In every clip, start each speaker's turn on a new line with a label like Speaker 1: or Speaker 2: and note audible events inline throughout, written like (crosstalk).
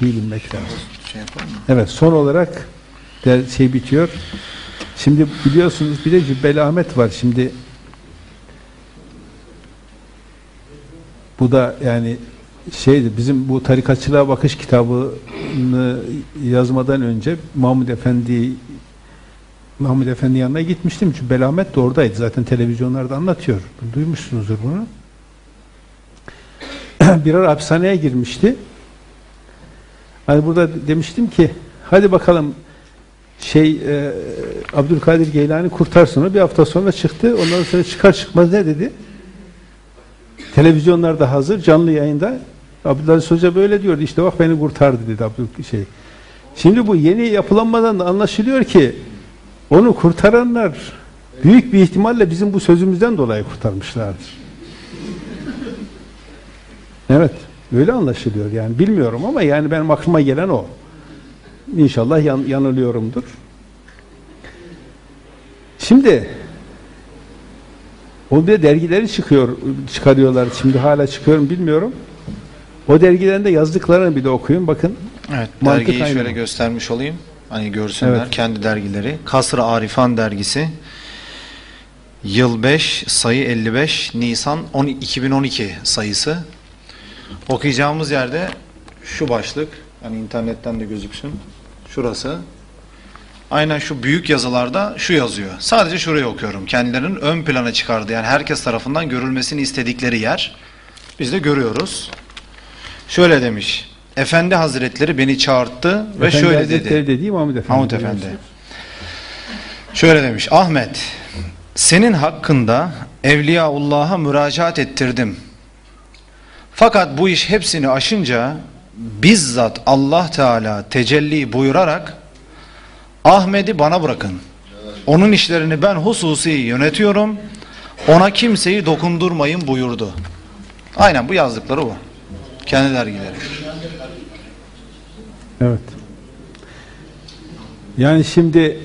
Speaker 1: bilinmek lazım. Evet son olarak der, şey bitiyor. Şimdi biliyorsunuz bir de Cübbeli Ahmet var. Şimdi bu da yani şeydi bizim bu tarikatçılığa bakış kitabını yazmadan önce Mahmud Efendi Mahmud Efendi yanına gitmiştim. Cübbeli Ahmet de oradaydı. Zaten televizyonlarda anlatıyor. Duymuşsunuzdur bunu. (clears throat) Bir ara hapishaneye girmişti. Hani burada demiştim ki hadi bakalım şey e, Abdülkadir Geylani kurtarsın onu. Bir hafta sonra çıktı. Ondan sonra çıkar çıkmaz ne dedi? Televizyonlarda hazır canlı yayında Abdülaziz Hoca böyle diyordu. İşte bak beni kurtardı dedi Abdül şey. Şimdi bu yeni yapılanmadan da anlaşılıyor ki onu kurtaranlar büyük bir ihtimalle bizim bu sözümüzden dolayı kurtarmışlardır. Evet. Öyle anlaşılıyor yani. Bilmiyorum ama yani benim aklıma gelen o. İnşallah yan, yanılıyorumdur. Şimdi o bir de dergileri çıkıyor, çıkarıyorlar. Şimdi hala çıkıyorum bilmiyorum. O dergilerin de yazdıklarını bir de okuyun. Bakın
Speaker 2: Evet,
Speaker 1: Mantık
Speaker 2: dergiyi
Speaker 1: aynı
Speaker 2: şöyle göstermiş olayım. Hani görsünler
Speaker 1: Evet.
Speaker 2: kendi dergileri. Kasr-ı Arifan dergisi. Yıl 5, sayı 55, Nisan 10 2012 sayısı. Okuyacağımız yerde şu başlık, hani internetten de gözüksün. Şurası. Aynen şu büyük yazılarda şu yazıyor. Sadece şurayı okuyorum. Kendilerinin ön plana çıkardığı yani herkes tarafından görülmesini istedikleri yer. Biz de görüyoruz. Şöyle demiş. Efendi Hazretleri beni çağırttı ve
Speaker 1: Efendi
Speaker 2: şöyle
Speaker 1: Hazretleri
Speaker 2: dedi.
Speaker 1: dediği Mahmud Efendi.
Speaker 2: Mahmut Efendi. Şöyle demiş. Ahmet, senin hakkında Evliyaullah'a müracaat ettirdim. Fakat bu iş hepsini aşınca bizzat Allah Teala tecelli buyurarak Ahmet'i bana bırakın. Onun işlerini ben hususi yönetiyorum. Ona kimseyi dokundurmayın buyurdu. Aynen bu yazdıkları bu. Kendi dergileri.
Speaker 1: Evet. Yani şimdi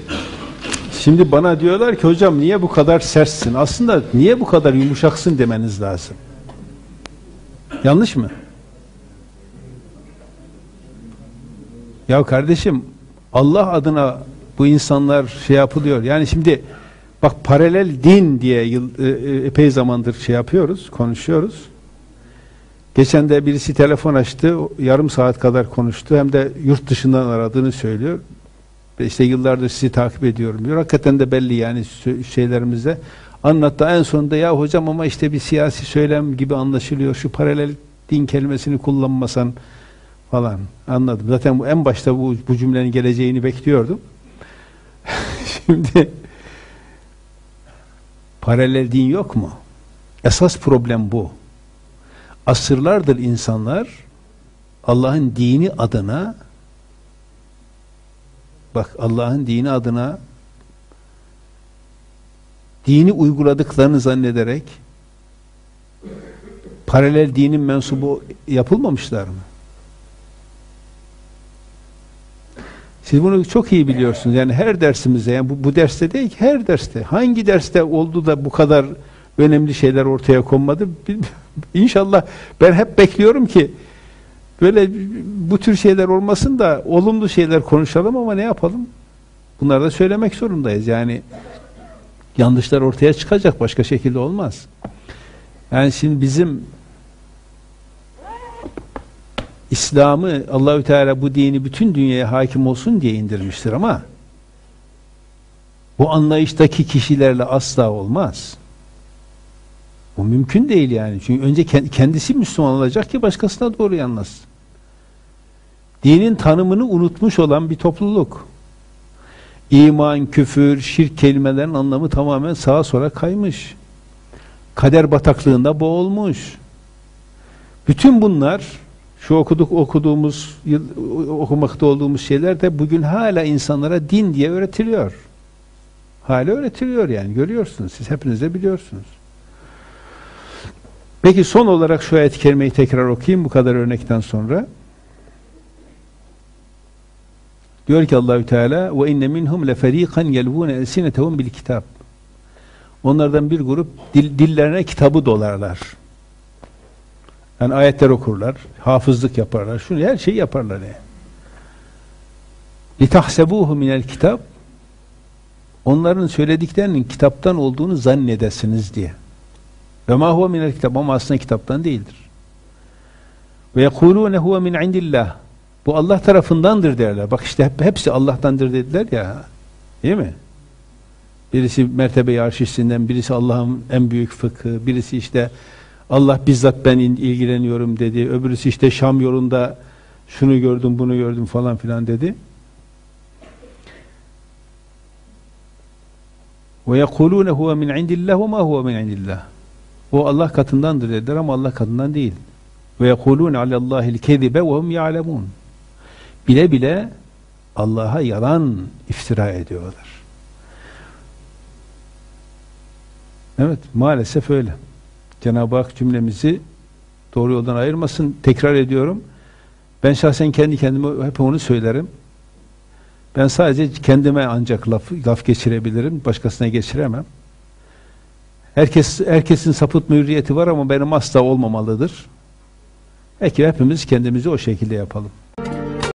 Speaker 1: şimdi bana diyorlar ki hocam niye bu kadar sertsin? Aslında niye bu kadar yumuşaksın demeniz lazım. Yanlış mı? Ya kardeşim Allah adına bu insanlar şey yapılıyor. Yani şimdi bak paralel din diye yıl, e, e, epey zamandır şey yapıyoruz, konuşuyoruz. Geçen de birisi telefon açtı, yarım saat kadar konuştu. Hem de yurt dışından aradığını söylüyor. İşte yıllardır sizi takip ediyorum diyor. Hakikaten de belli yani şeylerimizde. Anlattı en sonunda ya hocam ama işte bir siyasi söylem gibi anlaşılıyor. Şu paralel din kelimesini kullanmasan falan anladım. Zaten bu- en başta bu, bu cümlenin geleceğini bekliyordum. (laughs) Şimdi paralel din yok mu? Esas problem bu. Asırlardır insanlar Allah'ın dini adına bak Allah'ın dini adına dini uyguladıklarını zannederek paralel dinin mensubu yapılmamışlar mı? Siz bunu çok iyi biliyorsunuz. Yani her dersimizde, yani bu, bu derste değil ki her derste. Hangi derste oldu da bu kadar önemli şeyler ortaya konmadı? (laughs) İnşallah ben hep bekliyorum ki böyle bu tür şeyler olmasın da olumlu şeyler konuşalım ama ne yapalım? Bunları da söylemek zorundayız. Yani yanlışlar ortaya çıkacak. Başka şekilde olmaz. Yani şimdi bizim İslam'ı Allahü Teala bu dini bütün dünyaya hakim olsun diye indirmiştir ama bu anlayıştaki kişilerle asla olmaz. Bu mümkün değil yani. Çünkü önce kend- kendisi Müslüman olacak ki başkasına doğru anlasın. Dinin tanımını unutmuş olan bir topluluk. İman, küfür, şirk kelimelerin anlamı tamamen sağa sola kaymış. Kader bataklığında boğulmuş. Bütün bunlar şu okuduk okuduğumuz yıl, okumakta olduğumuz şeyler de bugün hala insanlara din diye öğretiliyor. Hala öğretiliyor yani görüyorsunuz. Siz hepiniz de biliyorsunuz. Peki son olarak şu ayet-i kerimeyi tekrar okuyayım bu kadar örnekten sonra. Diyor ki Allahü Teala ve inne minhum leferiqan yelvun elsinetehum bil kitab. Onlardan bir grup dil, dillerine kitabı dolarlar. Yani ayetler okurlar, hafızlık yaparlar, şunu her şeyi yaparlar yani. لِتَحْسَبُوهُ مِنَ الْكِتاب Onların söylediklerinin kitaptan olduğunu zannedesiniz diye. Ve ma huve minel kitap ama aslında kitaptan değildir. Ve yekulune huve min indillah. bu Allah tarafındandır derler. Bak işte hep, hepsi Allah'tandır dediler ya. Değil mi? Birisi mertebe-i arşistinden, birisi Allah'ın en büyük fıkhı, birisi işte Allah bizzat ben ilgileniyorum dedi. Öbürüsü işte Şam yolunda şunu gördüm, bunu gördüm falan filan dedi. Ve yekulune huve min indillah ve ma huve min indillah. O Allah katındandır dediler ama Allah katından değil. Ve yekulune alallahil kezibe ve hum ya'lemun. Bile bile Allah'a yalan iftira ediyorlar. Evet, maalesef öyle. Cenab-ı Hak cümlemizi doğru yoldan ayırmasın. Tekrar ediyorum. Ben şahsen kendi kendime hep onu söylerim. Ben sadece kendime ancak laf, laf geçirebilirim. Başkasına geçiremem. Herkes herkesin sapıtma hürriyeti var ama benim asla olmamalıdır. Peki hepimiz kendimizi o şekilde yapalım.